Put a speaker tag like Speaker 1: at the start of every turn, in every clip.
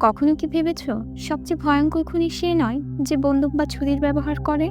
Speaker 1: কখনো কি ভেবেছ সবচেয়ে ভয়ঙ্কর খুনি সে নয় যে বন্দুক বা ছুরির ব্যবহার করে?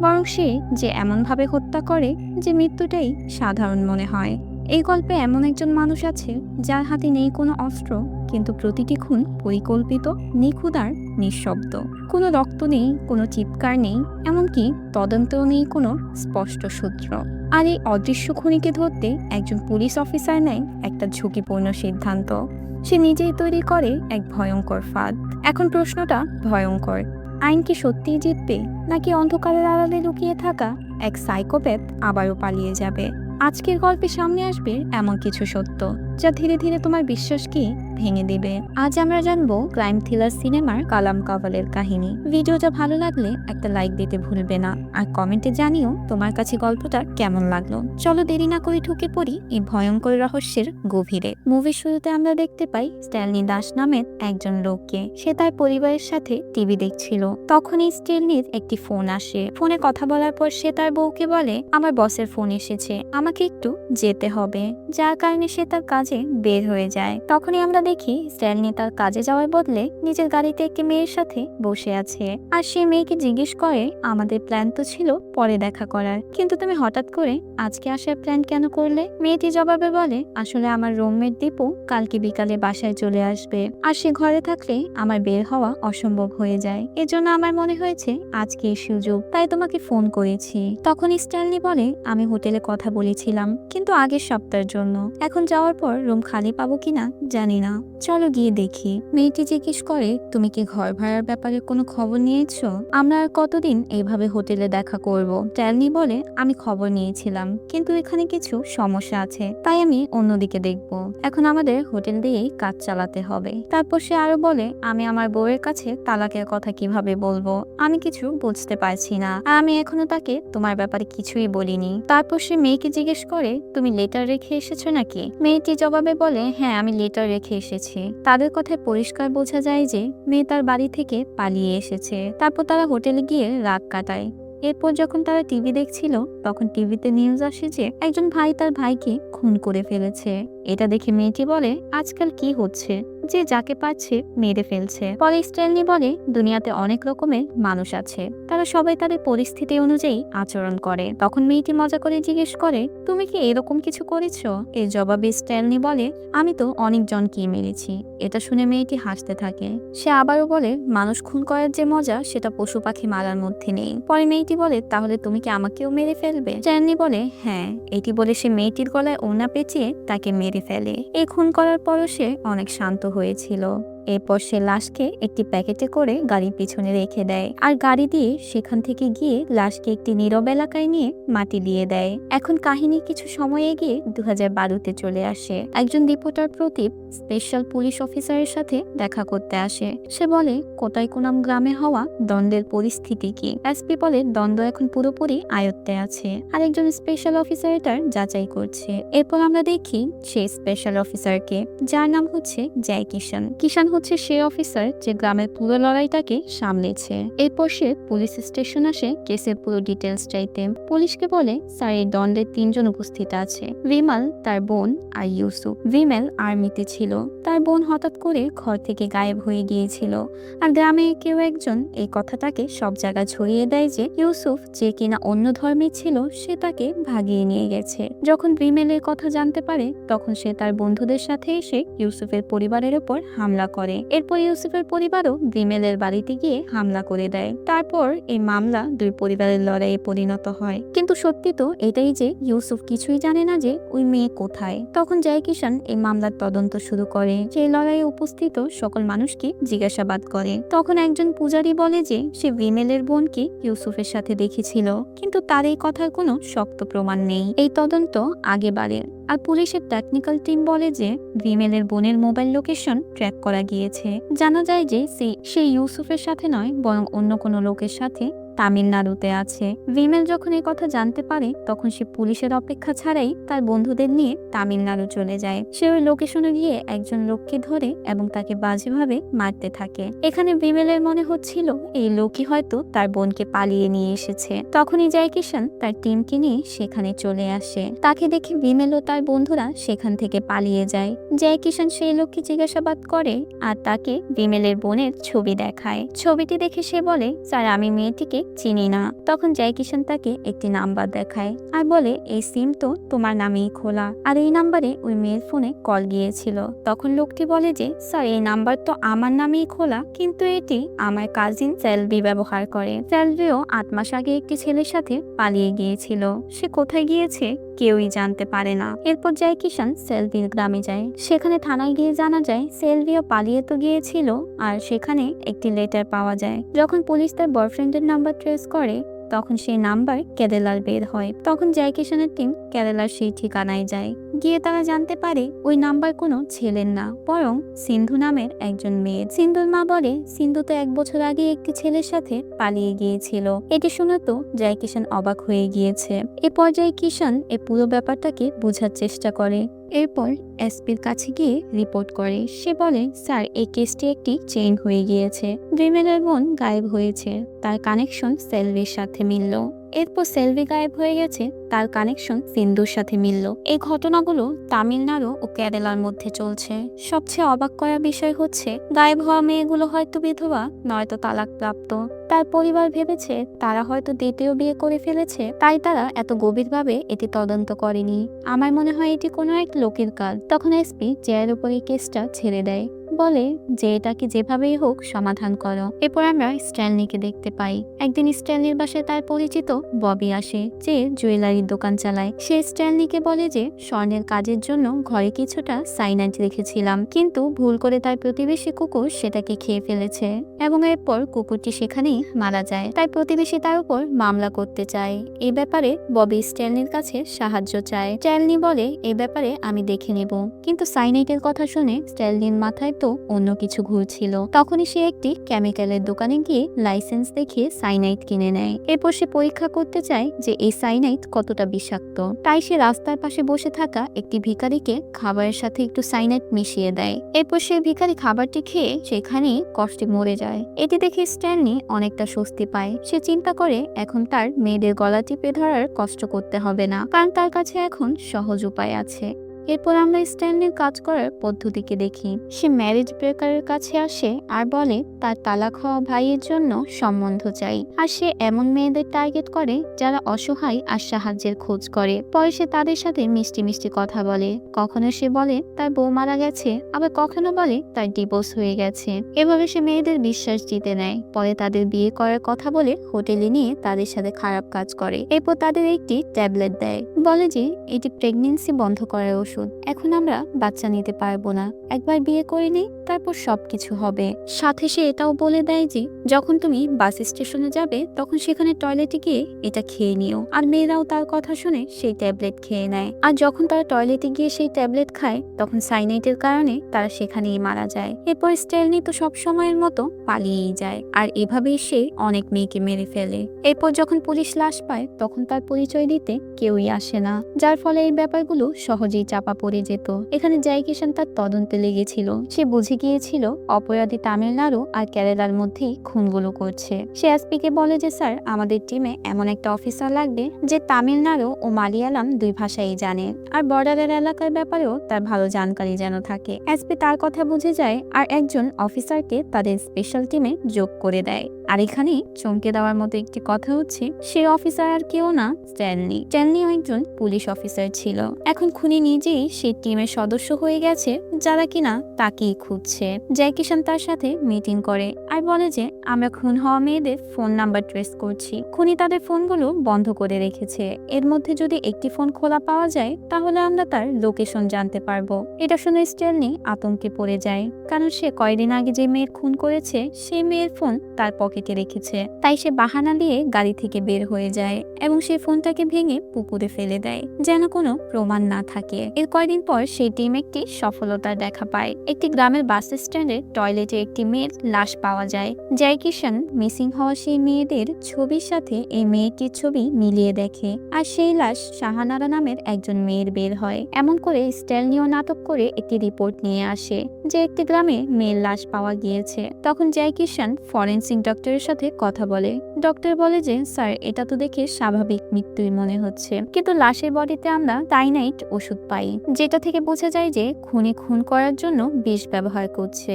Speaker 1: বরং সে যে এমনভাবে হত্যা করে যে মৃত্যুটাই সাধারণ মনে হয়। এই গল্পে এমন একজন মানুষ আছে যার হাতে নেই কোনো অস্ত্র, কিন্তু প্রতিটি খুন পরিকল্পিত, নিখুঁত আর নিঃশব্দ। কোনো রক্ত নেই, কোনো চিৎকার নেই, এমনকি তদন্তেও নেই কোনো স্পষ্ট সূত্র। আর এই অদৃশ্য খুনিকে ধরতে একজন পুলিশ অফিসার নেয় একটা ঝুঁকিপূর্ণ সিদ্ধান্ত। সে নিজেই তৈরি করে এক ভয়ঙ্কর ফাঁদ। এখন প্রশ্নটা, ভয়ঙ্কর। আইন কি সত্যিই জিতবে, নাকি অন্ধকারের আড়ালে লুকিয়ে থাকা এক সাইকোপ্যাথ আবারও পালিয়ে যাবে? আজকের গল্পে সামনে আসবে এমন কিছু সত্য। যা ধীরে ধীরে তোমার বিশ্বাসকে ভেঙে দিবে। আজ আমরা জানব ক্রাইম থ্রিলার সিনেমার কালাম কাভালের কাহিনী। ভিডিওটা ভালো লাগলে একটা লাইক দিতে ভুলবে না। আর কমেন্টে জানিও তোমার কাছে গল্পটা কেমন লাগল। চলো দেরি না করে ঢুকে পড়ি এই ভয়ঙ্কর রহস্যের গভীরে। মুভির শুরুতে আমরা দেখতে পাই স্ট্যালনি দাস নামের একজন লোককে। সে তার পরিবারের সাথে টিভি দেখছিল। তখনই স্টেলনির একটি ফোন আসে। ফোনে কথা বলার পর সে তার বউকে বলে, আমার বসের ফোন এসেছে। আমাকে একটু যেতে হবে। যার কারণে সে তার কাজে বের হয়ে যায়। তখনই আমরা দেখি স্ট্যালনি তার কাজে যাওয়ার বদলে নিজের গাড়িতে একটি মেয়ের সাথে বসে আছে। আর সে মেয়েকে জিজ্ঞেস করে, আমাদের প্ল্যান তো ছিল পরে দেখা করার। কিন্তু তুমি হঠাৎ করে আজকে আসার প্ল্যান কেন করলে? মেয়েটি জবাবে বলে, আসলে আমার রুমমেট দীপু কালকে বিকালে বাসায় চলে আসবে। আর সে ঘরে থাকলে আমার বের হওয়া অসম্ভব হয়ে যায়। এজন্য আমার মনে হয়েছে আজকে সুযোগ। তাই তোমাকে ফোন করেছি। তখন স্ট্যানলি বলে, আমি হোটেলে কথা বলেছিলাম, কিন্তু আগের সপ্তাহের জন্য। এখন যাওয়ার পর রুম খালি পাবো কিনা জানি না। চলো গিয়ে দেখি। মেয়েটি জিজ্ঞেস করে, তুমি কি ঘর ভাড়ার ব্যাপারে কোনো খবর নিয়েছো? আমরা আর কতদিন এইভাবে হোটেলে দেখা করব? ট্যালনি বলে, আমি খবর নিয়েছিলাম, কিন্তু এখানে কিছু সমস্যা আছে, তাই আমি অন্যদিকে দেখব। এখন আমাদের হোটেল দিয়েই কাজ চালাতে হবে। তারপর সে আরও বলে, আমি আমার বউয়ের কাছে তালাকের কথা কীভাবে বলব? আমি কিছু বুঝতে পারছি না, আর আমি এখনও তাকে তোমার ব্যাপারে কিছুই বলিনি। তারপর সে মেয়েকে জিজ্ঞেস করে, তুমি লেটার রেখে এসেছ নাকি? মেয়েটি জবাবে বলে হ্যাঁ আমি লেটার রেখে এসেছি। তাদের কথায় পরিষ্কার বোঝা যায় যে, মেয়ে তার বাড়ি থেকে পালিয়ে এসেছে। তারপর তারা হোটেলে গিয়ে রাত কাটায়। এরপর যখন তারা টিভি দেখছিল, তখন টিভিতে নিউজ আসে যে, একজন ভাই তার ভাইকে খুন করে ফেলেছে। এটা দেখে মেয়েটি বলে, আজকাল কি হচ্ছে? যে যাকে পাচ্ছে মেরে ফেলছে। পরে স্টাইলনি বলে, দুনিয়াতে অনেক রকমের মানুষ আছে। তারা সবাই তাদের পরিস্থিতি অনুযায়ী আচরণ করে। তখন মেয়েটি মজা করে জিজ্ঞেস করে, তুমি কি এরকম কিছু করেছ? এর জবাবে স্টাইলনি বলে, আমি তো অনেক জনকে মেরেছি। এটা শুনে মেয়েটি হাসতে থাকে। সে আবারও বলে, মানুষ খুন করার যে মজা, সেটা পশু পাখি মারার মধ্যে নেই। পরে মেয়েটি বলে, তাহলে তুমি কি আমাকেও মেরে ফেলবে? স্ট্যানলি বলে হ্যাঁ। এটি বলে সে মেয়েটির গলায় ওনা পেঁচিয়ে তাকে মেরে ফেলে। এই খুন করার পরও সে অনেক শান্ত হয়েছিল। এরপর সে লাশকে একটি প্যাকেটে করে গাড়ির পিছনে রেখে দেয় আর গাড়ি দিয়ে সেখান থেকে গিয়ে লাশকে একটি নীরব এলাকায় নিয়ে মাটি দিয়ে দেয়। এখন কাহিনী কিছু সময় এগিয়ে দু হাজার বারোতে চলে আসে। একজন রিপোর্টার প্রতীপ স্পেশাল পুলিশ অফিসারের সাথে দেখা করতে আসে। সে বলে কোটাই কোনাম গ্রামে হওয়া দ্বন্দ্বের পরিস্থিতি কি? এসপি বলে, দ্বন্দ্ব এখন পুরোপুরি আয়ত্তে আছে। আর একজন স্পেশাল অফিসার এটার যাচাই করছে। এরপর আমরা দেখি সেই স্পেশাল অফিসারকে, যার নাম হচ্ছে জয় কিষান কিষান হচ্ছে সে অফিসার যে গ্রামের পুরো লড়াইটাকে সামলেছে। এরপর সে পুলিশ স্টেশন আসে, কেসের পুরো ডিটেলস চাইতে। পুলিশকে বলে, স্যার, এই দণ্ডের তিনজন উপস্থিত আছে। বিমাল তার বোন আর ইউসুফ। বিমেল আর্মিতে ছিল। তার বোন হঠাৎ করে ঘর থেকে গায়েব হয়ে গিয়েছিল। আর গ্রামে কেউ একজন এই কথাটাকে সব জায়গায় ছড়িয়ে দেয় যে, ইউসুফ যে কিনা অন্য ধর্মের ছিল, সে তাকে ভাগিয়ে নিয়ে গেছে। যখন বিমেলের কথা জানতে পারে, তখন সে তার বন্ধুদের সাথে এসে ইউসুফের পরিবারের উপর হামলা করে। এরপর ইউসুফের পরিবারও বিমেলের বাড়িতে গিয়ে হামলা করে দেয়। তারপর এই মামলা দুই পরিবারের লড়াইয়ে পরিণত হয়। কিন্তু সত্যি তো এটাই যে ইউসুফ কিছুই জানে না যে ওই মেয়ে কোথায়। তখন জয় কিষান এই মামলার তদন্ত শুরু করে। সেই লড়াইয়ে উপস্থিত সকল মানুষকে জিজ্ঞাসাবাদ করে। তখন একজন পূজারী বলে যে সে বিমেলের বোনকে ইউসুফের সাথে দেখেছিল। কিন্তু তার এই কথার কোনো শক্ত প্রমাণ নেই। এই তদন্ত আগে বাড়ে আর পুলিশের টেকনিক্যাল টিম বলে যে ভিমেলের বোনের মোবাইল লোকেশন ট্র্যাক করা গিয়েছে। জানা যায় যে সেই ইউসুফের সাথে নয়, বরং অন্য কোনো লোকের সাথে তামিলনাড়ুতে আছে। বিমেল যখন এই কথা জানতে পারে, তখন সে পুলিশের অপেক্ষা ছাড়াই তার বন্ধুদের নিয়ে তামিলনাড়ু চলে যায়। সে ওই লোকেশনে গিয়ে একজন লোককে ধরে এবং তাকে বাজেভাবে মারতে থাকে। এখানে বিমেলের মনে হচ্ছিল, এই লোকই হয়তো তার বোনকে পালিয়ে নিয়ে এসেছে। তখনই জয় কিষান তার টিমকে নিয়ে সেখানে চলে আসে। তাকে দেখে বিমেল ও তার বন্ধুরা সেখান থেকে পালিয়ে যায়। জয় কিষান সেই লোককে জিজ্ঞাসাবাদ করে আর তাকে বিমেলের বোনের ছবি দেখায়। ছবিটি দেখে সে বলে, স্যার, আমি মেয়েটিকে চিনি না। তখন জয় কিষান তাকে একটি নাম্বার দেখায় আর বলে, এই সিম তো তোমার নামেই খোলা। আর এই নাম্বারে ওই মেয়ের ফোনে কল গিয়েছিল। তখন লোকটি বলে যে, স্যার, এই নাম্বার তো আমার নামেই খোলা, কিন্তু এটি আমার কাজিন স্যালভি ব্যবহার করে। স্যালভিও আট মাস আগে একটি ছেলের সাথে পালিয়ে গিয়েছিল। সে কোথায় গিয়েছে কেউই জানতে পারে না। এরপর যায় কিষান সেলভির গ্রামে যায়। সেখানে থানায় গিয়ে জানা যায়, সেলভিও পালিয়ে তো গিয়েছিল, আর সেখানে একটি লেটার পাওয়া যায়। যখন পুলিশ তার বয়ফ্রেন্ডের নাম্বার ট্রেস করে তখন সেই নাম্বার কেরালার বের হয়। তখন জয় কিষানের টিম কেরালার সেই ঠিকানায় যায়। গিয়ে তারা জানতে পারে ওই নাম্বার কোনো ছেলের না, বরং সিন্ধু নামের একজন মেয়ে। সিন্ধুর মা বলে, সিন্ধু তো এক বছর আগে একটি ছেলের সাথে পালিয়ে গিয়েছিল। এটি শুনে তো জয় অবাক হয়ে গিয়েছে। এ পর্যায়ে কিষান এ পুরো ব্যাপারটাকে বোঝার চেষ্টা করে। এরপর এসপির কাছে গিয়ে রিপোর্ট করে। সে বলে, স্যার, এই কেসটি একটি চেইন হয়ে গিয়েছে। ড্রিমেলের বোন গায়েব হয়েছে। তার কানেকশন সেলভির সাথে মিলল। এরপর সেলভি গায়েব হয়ে গেছে, তার কানেকশন সিন্ধুর সাথে মিলল। এই ঘটনাগুলো তামিলনাড়ু ও কেরালার মধ্যে চলছে। সবচেয়ে অবাক করা বিষয় হচ্ছে, গায়েব হওয়া মেয়েগুলো হয়তো বিধবা, নয়তো তালাকপ্রাপ্ত। তার পরিবার ভেবেছে তারা হয়তো দ্বিতীয় বিয়ে করে ফেলেছে, তাই তারা এত গভীরভাবে এটি তদন্ত করেনি। আমার মনে হয় এটি কোনো এক লোকের কাজ। তখন এসপি চেয়ার উপরে কেসটা ছেড়ে দেয়। বলে যে এটাকে যেভাবেই হোক সমাধান করো। এরপর আমরা স্ট্যানলিকে দেখতে পাই। একদিন স্ট্যানলির বাসায় তার পরিচিত ববি আসে, যে জুয়েলারির দোকান চালায়। সে স্ট্যানলিকে বলে যে স্বর্ণের কাজের জন্য ঘরে কিছুটা সাইনাইট রেখেছিলাম, কিন্তু ভুল করে তার প্রতিবেশী কুকুর সেটাকে খেয়ে ফেলেছে। এবং এরপর কুকুরটি সেখানেই মারা যায়। তাই প্রতিবেশী তার উপর মামলা করতে চায়। এ ব্যাপারে ববি স্ট্যানলির কাছে সাহায্য চায়। স্ট্যানলি বলে, এ ব্যাপারে আমি দেখে নেব। কিন্তু সাইনাইটের কথা শুনে স্ট্যানলির মাথায় তো অন্য কিছু ঘুরছিল। তখনই সে একটি কেমিক্যালের দোকানে গিয়ে লাইসেন্স দেখিয়ে সাইনাইট কিনে নেয়। এরপর সে পরীক্ষা করতে চায় যে এই সাইনাইট কতটা বিষাক্ত। তাই সে রাস্তার পাশে বসে থাকা একটি ভিখারিকে খাবারের সাথে একটু সাইনাইট মিশিয়ে দেয়। এরপর সে ভিখারি খাবারটি খেয়ে সেখানেই কষ্টে মরে যায়। এটি দেখে স্ট্যানলি অনেকটা স্বস্তি পায়। সে চিন্তা করে, এখন তার মেয়েদের গলা টিপে ধরার কষ্ট করতে হবে না। কারণ তার কাছে এখন সহজ উপায় আছে। এরপর আমরা স্ট্যানলির কাজ করার পদ্ধতিকে দেখি। সে ম্যারেজ ব্রেকারের কাছে আসে আর বলে, তার তালাক হওয়া ভাইয়ের জন্য সম্বন্ধ চাই। আর সে এমন মেয়েদের টার্গেট করে যারা অসহায় আর সাহায্যের খোঁজ করে। পরে সে তাদের সাথে মিষ্টি মিষ্টি কথা বলে। কখনো সে বলে, তার বউ মারা গেছে। আবার কখনো বলে, তার ডিভোর্স হয়ে গেছে। এভাবে সে মেয়েদের বিশ্বাস জিতে নেয়। পরে তাদের বিয়ে করার কথা বলে হোটেলে নিয়ে তাদের সাথে খারাপ কাজ করে। এরপর তাদের একটি ট্যাবলেট দেয়। বলে যে, এটি প্রেগনেন্সি বন্ধ করার ওষুধ। এখন আমরা বাচ্চা নিতে পারব না। একবার বিয়ে করে নিই, তারপর সবকিছু হবে। সাথে সে এটাও বলে দেয় যে, যখন তুমি বাস স্টেশনে যাবে, তখন সেখানে টয়লেটে গিয়ে এটা খেয়ে নিও। আর মেয়েরাও তার কথা শুনে সেই ট্যাবলেট খেয়ে নেয়। আর যখন তারা টয়লেটে গিয়ে সেই ট্যাবলেট খায়, তখন সাইনাইটের কারণে তারা সেখানেই মারা যায়। এরপর স্টেলনি তো সব সময়ের মতো পালিয়েই যায়। আর এভাবেই সে অনেক মেয়েকে মেরে ফেলে। এরপর যখন পুলিশ লাশ পায়, তখন তার পরিচয় দিতে কেউই আসে না। যার ফলে এই ব্যাপারগুলো সহজেই চাপা পড়ে যেত। এখানে জয় কিষান তার তদন্তে লেগেছিল। সে বুঝে গিয়েছিল অপরাধী তামিলনাড়ু আর কেরালার মধ্যেই খুনগুলো করছে। সে এসপিকে বলে যে, স্যার, আমাদের টিমে এমন একটা অফিসার লাগবে যে তামিলনাড়ু ও মালিয়ালাম দুই ভাষাই জানে আর বর্ডারের এলাকার ব্যাপারেও তার ভালো জানকারি যেন থাকে। এসপি তার কথা বুঝে যায় আর একজন অফিসারকে তাদের স্পেশাল টিমে যোগ করে দেয়। আর এখানে চমকে দেওয়ার মতো একটি কথা হচ্ছে, সে অফিসার আর কেউ না স্ট্যানলি স্ট্যানলিও একজন পুলিশ অফিসার ছিল। এখন খুনি নিজেই সেই টিমের সদস্য হয়ে গেছে। যারা কিনা তাকেই খুঁজছে। জয় কিষান তার সাথে মিটিং করে আর বলে যে, আমরা খুন হওয়া মেয়েদের ফোন নাম্বার ট্রেস করছি। খুনি তাদের ফোনগুলো বন্ধ করে রেখেছে। এর মধ্যে যদি একটি ফোন খোলা পাওয়া যায়, তাহলে আমরা তার লোকেশন জানতে পারব। এটা শুনে স্টেলনি আতঙ্কে পড়ে যায়। কারণ সে কয়দিন আগে যে মেয়ের খুন করেছে, সেই মেয়ের ফোন তার পকেটে রেখেছে। তাই সে বাহানা দিয়ে গাড়ি থেকে বের হয়ে যায় এবং সেই ফোনটাকে ভেঙে পুকুরে ফেলে দেয়, যেন কোনো প্রমাণ না থাকে। এর কয়দিন পর সেই টিম একটি সফলতার তার দেখা পায় একটি গ্রামের বাস স্ট্যান্ডে টয়লেটে একটি মেয়ের লাশ পাওয়া যায়। জয় কিষান মিসিং হওয়া সেই মেয়েদের ছবির সাথে এই মেয়েটির ছবি মিলিয়ে দেখে। আর সেই লাশ শাহানারা নামের একজন মেয়ের বের হয়। এমন করে স্ট্যালনিও নাটক করে একটি রিপোর্ট নিয়ে আসে, যে একটি গ্রামে মেয়ের লাশ পাওয়া গিয়েছে। তখন জয় কিষান ফরেন্সিক ডক্টরের সাথে কথা বলে। ডক্টর বলে যে, স্যার, এটা তো দেখে স্বাভাবিক মৃত্যুই মনে হচ্ছে। কিন্তু লাশের বডিতে আমরা টাইনাইট ওষুধ পাই। যেটা থেকে বোঝা যায় যে, খুনি খুন করার জন্য বিষ ব্যবহার করছে।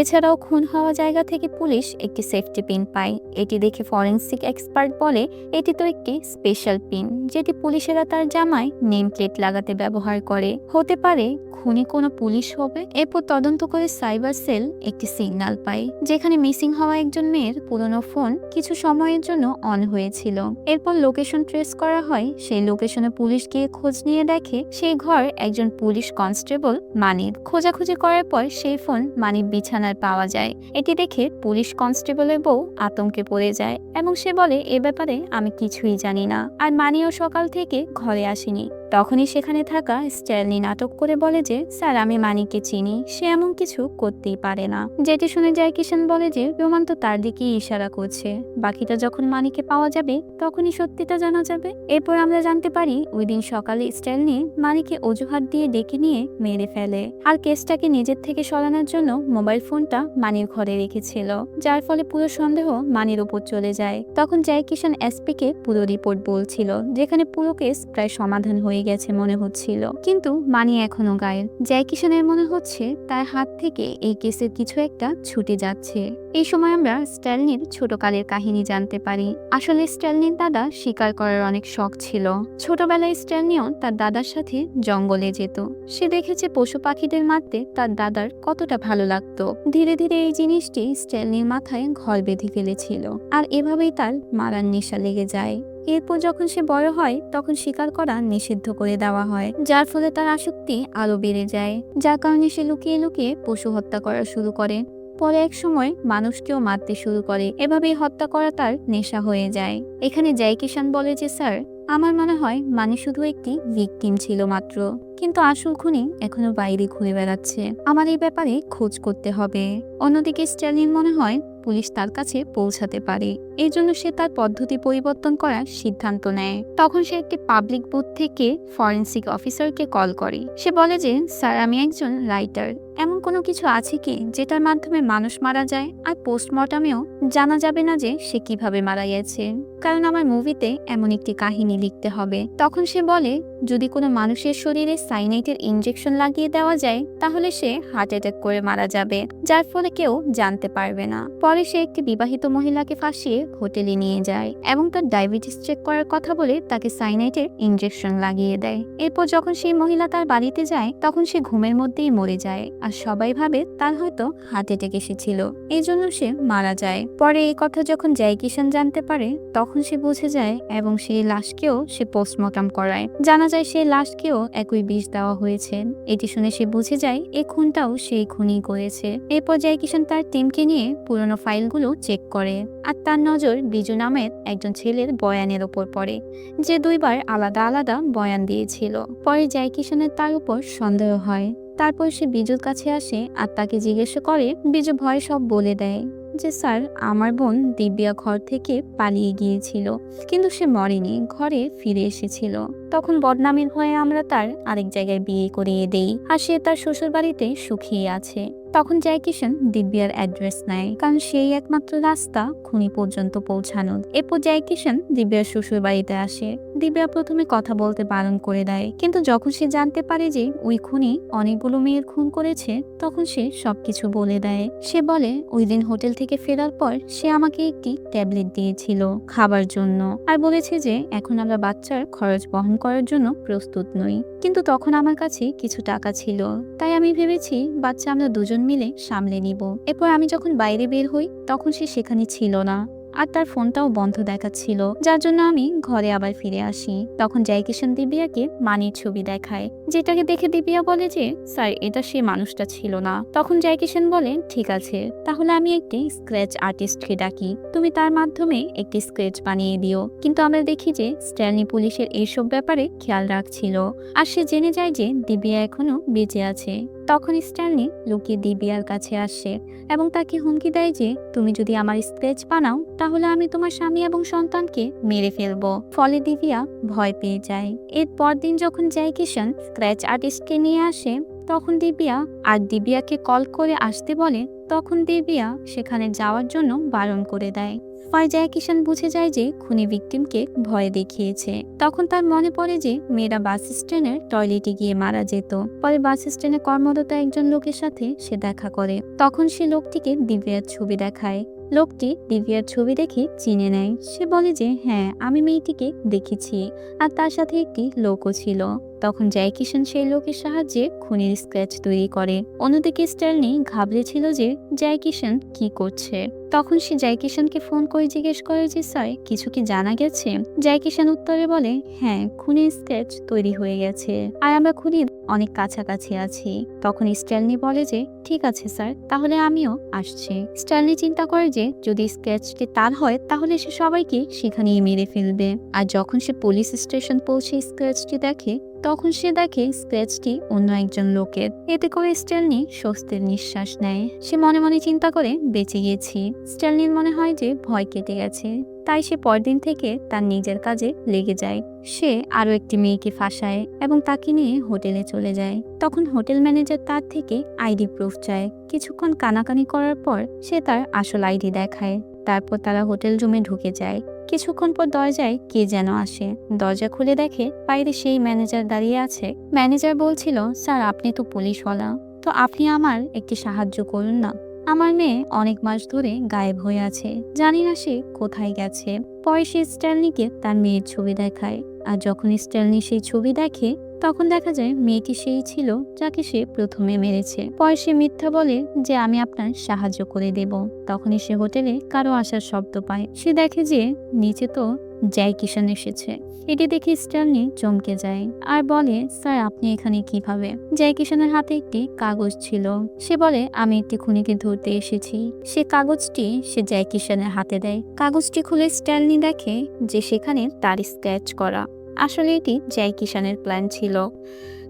Speaker 1: এছাড়াও খুন হওয়া জায়গা থেকে পুলিশ একটি সেফটি পিন পায়। এটি দেখে ফরেন্সিক এক্সপার্ট বলে এটি তো একটি স্পেশাল পিন যেটি পুলিশেরা তার জামায় নেম প্লেট লাগাতে ব্যবহার করে। হতে পারে খুনি কোনো পুলিশ হবে। এরপর তদন্ত করে সাইবার সেল একটি সিগন্যাল পায়, যেখানে মিসিং হওয়া একজন মেয়ের পুরনো ফোন কিছু সময়ের জন্য অন হয়েছিল। এরপর লোকেশন ট্রেস করা হয়, সেই লোকেশনে পুলিশ গিয়ে খোঁজ নিয়ে দেখে সেই ঘর একজন পুলিশ কনস্টেবল মানির। খোঁজাখুঁজি করার পর সেই ফোন মানিক বিছানার পাওয়া যায়। এটি দেখে পুলিশ কনস্টেবলের বউ আতঙ্কে পড়ে যায় এবং সে বলে, এ ব্যাপারে আমি কিছুই জানি না। আর মানিও সকাল থেকে ঘরে আসেনি। তখনই সেখানে থাকা স্ট্যালনি নাটক করে বলে যে, স্যার, আমি মানিকে চিনি। সে এমন কিছু করতেই পারে না। যেটি শুনে যায় কিষান বলে যে, রোমান তো তার দিকেই ইশারা করছে। বাকিটা যখন মানিকে পাওয়া যাবে, তখনই সত্যিটা জানা যাবে। এরপর আমরা জানতে পারি, ওই দিন সকালে স্ট্যালনি মানিকে অজুহাত দিয়ে ডেকে নিয়ে মেরে ফেলে। আর কেসটাকে নিজের থেকে সরানোর জন্য মোবাইল ফোনটা মানির ঘরে রেখেছিল, যার ফলে পুরো সন্দেহ মানির উপর চলে যায়। তখন জয় কিষান এসপিকে পুরো রিপোর্ট বলছিল, যেখানে পুরো কেস প্রায় সমাধান হয়ে গেছে মনে হচ্ছিল। কিন্তু মানি এখনও গায়েল জয় কিষানের মনে হচ্ছে তার হাত থেকে এই কেসের কিছু একটা ছুটে যাচ্ছে। এই সময় আমরা স্ট্যালনির ছোটকালের কাহিনী জানতে পারি। আসলে স্ট্যালনির দাদা শিকার করার অনেক শখ ছিল। ছোটবেলায় স্ট্যালনিও তার দাদার সাথে জঙ্গলে যেত। সে দেখেছে পশু পাখিদের মারতে তার দাদার কতটা ভালো লাগতো। ধীরে ধীরে এই জিনিসটি স্ট্যালনির মাথায় ঘর বেঁধে ফেলেছিল। আর এভাবেই তার মারার নেশা লেগে যায়। এরপর যখন সে বড় হয়, তখন শিকার করা নিষিদ্ধ করে দেওয়া হয়, যার ফলে তার আসক্তি আরও বেড়ে যায়। যার কারণে সে লুকিয়ে লুকিয়ে পশু হত্যা করা শুরু করে। পরে এক সময় মানুষকেও মারতে শুরু করে। এভাবেই হত্যা করা তার নেশা হয়ে যায়। এখানে জয় কিষান বলে যে, স্যার, আমার মনে হয় মানে শুধু একটি ভিকটিম ছিল মাত্র। কিন্তু আসল খুনি এখনও বাইরে ঘুরে বেড়াচ্ছে। আমার এই ব্যাপারে খোঁজ করতে হবে। অন্যদিকে স্ট্যালিন মনে হয় পুলিশ তার কাছে পৌঁছাতে পারে। এই জন্য সে তার পদ্ধতি পরিবর্তন করার সিদ্ধান্ত নেয়। তখন সে একটি পাবলিক বুথ থেকে ফরেন্সিক অফিসারকে কল করে। সে বলে যে, স্যার, আমি একজন রাইটার এমন কোনো কিছু আছে কি যেটার মাধ্যমে মানুষ মারা যায়? আর পোস্টমর্টমেও জানা যাবে না যে সে কীভাবে মারা গেছে। কারণ আমার মুভিতে এমন একটি কাহিনী লিখতে হবে। তখন সে বলে, যদি কোনো মানুষের শরীরে সাইনাইটের ইনজেকশন লাগিয়ে দেওয়া যায়, তাহলে সে হার্ট অ্যাটাক করে মারা যাবে। যার ফলে কেউ জানতে পারবে না। পরে সে একটি বিবাহিত মহিলাকে ফাঁসিয়ে হোটেলে নিয়ে যায় এবং তার ডায়াবেটিস চেক করার কথা বলে তাকে সাইনাইটের ইঞ্জেকশন লাগিয়ে দেয়। এরপর যখন সেই মহিলা তার বাড়িতে যায়, তখন সে ঘুমের মধ্যেই মরে যায় আর সবাই ভাবে তার হয়তো হার্ট অ্যাটাক এসেছিল। এই জন্য সে মারা যায়। পরে এই কথা যখন জয় কিষান জানতে পারে, তখন সে বুঝে যায় এবং সেই লাশকেও সে পোস্টমর্টম করায়। জানা যায় সেই লাশকেও একই বিষ দেওয়া হয়েছে। এটি শুনে সে বুঝে যায়, এই খুনটাও সেই খুনই করেছে। এরপর জয় কিষান তার টিমকে নিয়ে পুরনো ফাইলগুলো চেক করে। আর তার নজর বিজু নামের একজন ছেলের বয়ানের ওপর পড়ে, যে দুইবার আলাদা আলাদা বয়ান দিয়েছিল। পরে জয় কিষণের তার উপর সন্দেহ হয়। তারপর সে বিজুর কাছে আসে আর তাকে জিজ্ঞেস করে, বিজু ভয় সব বলে দেয়। যে স্যার, আমার বোন দিব্যা ঘর থেকে পালিয়ে গিয়েছিল, কিন্তু সে মরেনি, ঘরে ফিরে এসেছিল। তখন বদনামের হয়ে আমরা তার আরেক জায়গায় বিয়ে করিয়ে দেই, আর সে তার শ্বশুর বাড়িতে সুখী আছে। তখন জয় কিষণ দিব্যার অ্যাড্রেস নেয়, কারণ সেই একমাত্র রাস্তা খুনি পর্যন্ত পৌঁছানোর এরপর জয় কিষণ দিব্যার শ্বশুর বাড়িতে আসে। দিব্যা প্রথমে কথা বলতে বারণ করে দেয়, কিন্তু যখন সে জানতে পারে যে ওই খুনি অনেকগুলো মেয়ের খুন করেছে, তখন সে সবকিছু বলে দেয়। সে বলে, ওই দিন হোটেল থেকে ফেরার পর সে আমাকে একটি ট্যাবলেট দিয়েছিল খাবার জন্য আর বলেছে যে এখন আমরা বাচ্চার খরচ বহন করার জন্য প্রস্তুত নই। কিন্তু তখন আমার কাছে কিছু টাকা ছিল। তাই আমি ভেবেছি বাচ্চা আমরা দুজন মিলে সামলে নিব। এরপর আমি যখন বাইরে বের হই, তখন সে সেখানে ছিল না। আর তার ফোনটাও বন্ধ দেখাচ্ছিল, যার জন্য আমি ঘরে আবার ফিরে আসি। তখন জয়কিষণ দিবিয়াকে মানির ছবি দেখায়, যেটাকে দেখে দিব্যা বলে যে, স্যার, এটা সে মানুষটা ছিল না। তখন জয়কিষণ বলে, ঠিক আছে, তাহলে আমি একটি স্ক্র্যাচ আর্টিস্টকে ডাকি। তুমি তার মাধ্যমে একটি স্কেচ বানিয়ে দিও। কিন্তু আমরা দেখি যে, স্ট্যানলি পুলিশের এইসব ব্যাপারে খেয়াল রাখছিল। আর সে জেনে যায় যে, দিব্যা এখনও বেঁচে আছে। তখন স্ট্যানলি লুকিয়ে দিবিয়ার কাছে আসে এবং তাকে হুমকি দেয় যে, তুমি যদি আমার স্কেচ বানাও, তাহলে আমি তোমার স্বামী এবং সন্তানকে মেরে ফেলব। ফলে দিবিয়া ভয় পেয়ে যায়। এর পরদিন যখন জয় কিষণ স্ক্র্যাচ আর্টিস্টকে নিয়ে আসে তখন দিবিয়া, আর দিবিয়াকে কল করে আসতে বলে, তখন দিবিয়া সেখানে যাওয়ার জন্য বারণ করে দেয়। ফলে জয় কিষান বুঝে যায় যে খুনি ভিকটিমকে ভয় দেখিয়েছে। তখন তার মনে পড়ে যে মেয়েরা বাস স্ট্যান্ডের টয়লেটে গিয়ে মারা যেত। পরে বাস স্ট্যান্ডে কর্মরত একজন লোকের সাথে সে দেখা করে। তখন সে লোকটিকে দিব্যার ছবি দেখায়। লোকটি দিব্যার ছবি দেখে চিনে নেয়। সে বলে যে হ্যাঁ আমি মেয়েটিকে দেখেছি, আর তার সাথে একটি লোকও ছিল। তখন জয় কিষান সেই লোকের সাহায্যে খুনির স্ক্র্যাচ তৈরি করে। অন্যদিকে স্টার্নি ঘাবড়েছিল যে জয় কিষান কি করছে? তখন সে জয় কিষানকে ফোন করে জিজ্ঞেস করে যে, স্যার, কিছু কি জানা গেছে? জয় কিষান উত্তরে বলে হ্যাঁ খুনির স্কেচ তৈরি হয়ে গেছে আর আমরা খুনির অনেক কাছাকাছি আছি। তখন স্ট্যালনি বলে যে, ঠিক আছে, স্যার, তাহলে আমিও আসছি। স্ট্যালনি চিন্তা করে যে, যদি স্কেচটি তার হয়, তাহলে সে সবাইকে সেখানেই মেরে ফেলবে। আর যখন সে পুলিশ স্টেশন পৌঁছে স্কেচটি দেখে তখন সে দেখে স্কেচটি অন্য একজন লোকের। এতে করে স্টেলনি স্বস্তির নিঃশ্বাস নেয়। সে মনে মনে চিন্তা করে, বেঁচে গেছি। স্টেলনির মনে হয় যে ভয় কেটে গেছে। তাই সে পরদিন থেকে তার নিজের কাজে লেগে যায়। সে আরও একটি মেয়েকে ফাঁসায় এবং তাকে নিয়ে হোটেলে চলে যায়। তখন হোটেল ম্যানেজার তার থেকে আইডি প্রুফ চায়। কিছুক্ষণ কানাকানি করার পর সে তার আসল আইডি দেখায়। তারপর তারা হোটেল রুমে ঢুকে যায়। কিছুক্ষণ পর দরজায় কে যেন আসে। দরজা খুলে দেখে বাইরে সেই ম্যানেজার দাঁড়িয়ে আছে। ম্যানেজার বলছিল, স্যার, আপনি তো পুলিশওয়ালা। তো আপনি আমার একটি সাহায্য করুন না। আমার মেয়ে অনেক মাস ধরে গায়েব হয়ে আছে। জানি না সে কোথায় গেছে। পরে সে স্ট্যালনিকে তার মেয়ের ছবি দেখায়। আর যখন স্ট্যালনি সেই ছবি দেখে তখন দেখা যায় মেয়েটি সেই ছিল যাকে সে প্রথমে মেরেছে। পরে সে মিথ্যা বলে যে আমি আপনার সাহায্য করে দেব। তখনই সে হোটেলে কারও আসার শব্দ পায়। সে দেখে যে নিচে তো জয় কিষান এসেছে। এটি দেখে স্টার্নি চমকে যায় আর বলে, স্যার, আপনি এখানে কীভাবে? জয় কিষানের হাতে একটি কাগজ ছিল। সে বলে, আমি একটি খুনিকে ধরতে এসেছি। সে কাগজটি সে জয় কিষানের হাতে দেয়। কাগজটি খুলে স্ট্যালনি দেখে যে সেখানে তার স্কেচ করা। আসলে এটি জয় কিষানের প্ল্যান ছিল।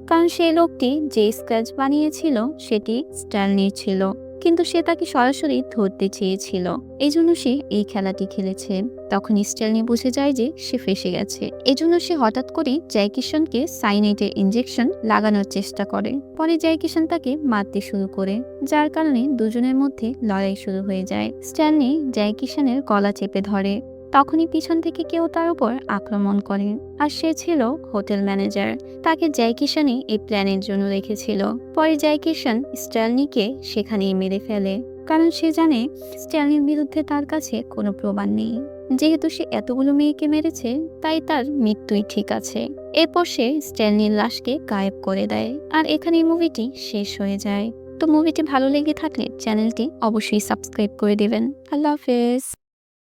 Speaker 1: কারণ সেই লোকটি যে স্কেচ বানিয়েছিল, সেটি স্ট্যালনির ছিল। কিন্তু সে তাকে সরাসরি ধরতে চেয়েছিল। এই জন্য সে এই খেলাটি খেলেছে। তখন স্টেলনি বুঝে যায় যে সে ফেসে গেছে। এজন্য সে হঠাৎ করে জয়কিষণকে সাইনাইটের ইঞ্জেকশন লাগানোর চেষ্টা করে। পরে জয়কিষণ তাকে মারতে শুরু করে, যার কারণে দুজনের মধ্যে লড়াই শুরু হয়ে যায়। স্ট্যানলি জয়কিষণের গলা চেপে ধরে। তখনই পিছন থেকে কেউ তার উপর আক্রমণ করে, আর সে ছিল হোটেল ম্যানেজার। তাকে জয়কিষণই এই প্ল্যানের জন্য রেখেছিল। পরে জয়কিষণ স্ট্যালনিকে সেখানেই মেরে ফেলে, কারণ সে জানে স্ট্যালনির বিরুদ্ধে তার কাছে কোনো প্রমাণ নেই। যেহেতু সে এতগুলো মেয়েকে মেরেছে, তাই তার মৃত্যুই ঠিক আছে। এরপর সে স্ট্যালনির লাশকে গায়েব করে দেয়, আর এখানে মুভিটি শেষ হয়ে যায়। তো মুভিটি ভালো লেগে থাকলে চ্যানেলটি অবশ্যই সাবস্ক্রাইব করে দেবেন। আল্লাহ হাফেজ।